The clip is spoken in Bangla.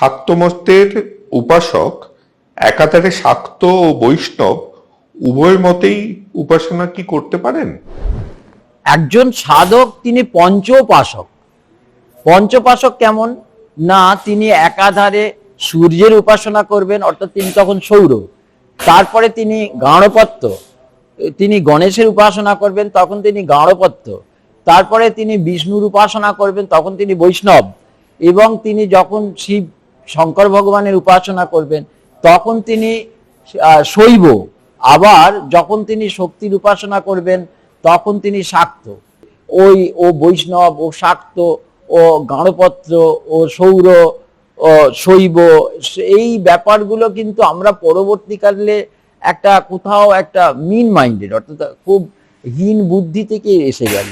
শাক্তমস্তের উপাসক, একাধারে শাক্ত ও বৈষ্ণব, উভয় মতেই উপাসনা কি করতে পারেন? একজন সাধক, তিনি পঞ্চোপাসক। পঞ্চোপাসক কেমন? না, তিনি একাধারে সূর্যের উপাসনা করবেন, অর্থাৎ তিনি তখন সৌর। তারপরে তিনি গাঢ়পত্য তিনি গণেশের উপাসনা করবেন, তখন তিনি গাঢ়পত্য তারপরে তিনি বিষ্ণুর উপাসনা করবেন, তখন তিনি বৈষ্ণব। এবং তিনি যখন শিব শঙ্কর ভগবানের উপাসনা করবেন, তখন তিনি শৈব। আবার যখন তিনি শক্তির উপাসনা করবেন, তখন তিনি শাক্ত। ওই, ও বৈষ্ণব, ও শাক্ত, ও গাঢ়পত্র ও সৌর, ও শৈব এই ব্যাপারগুলো কিন্তু আমরা পরবর্তীকালে একটা কোথাও একটা মিন মাইন্ডেড অর্থাৎ খুব হীন বুদ্ধি থেকে এসে গেল।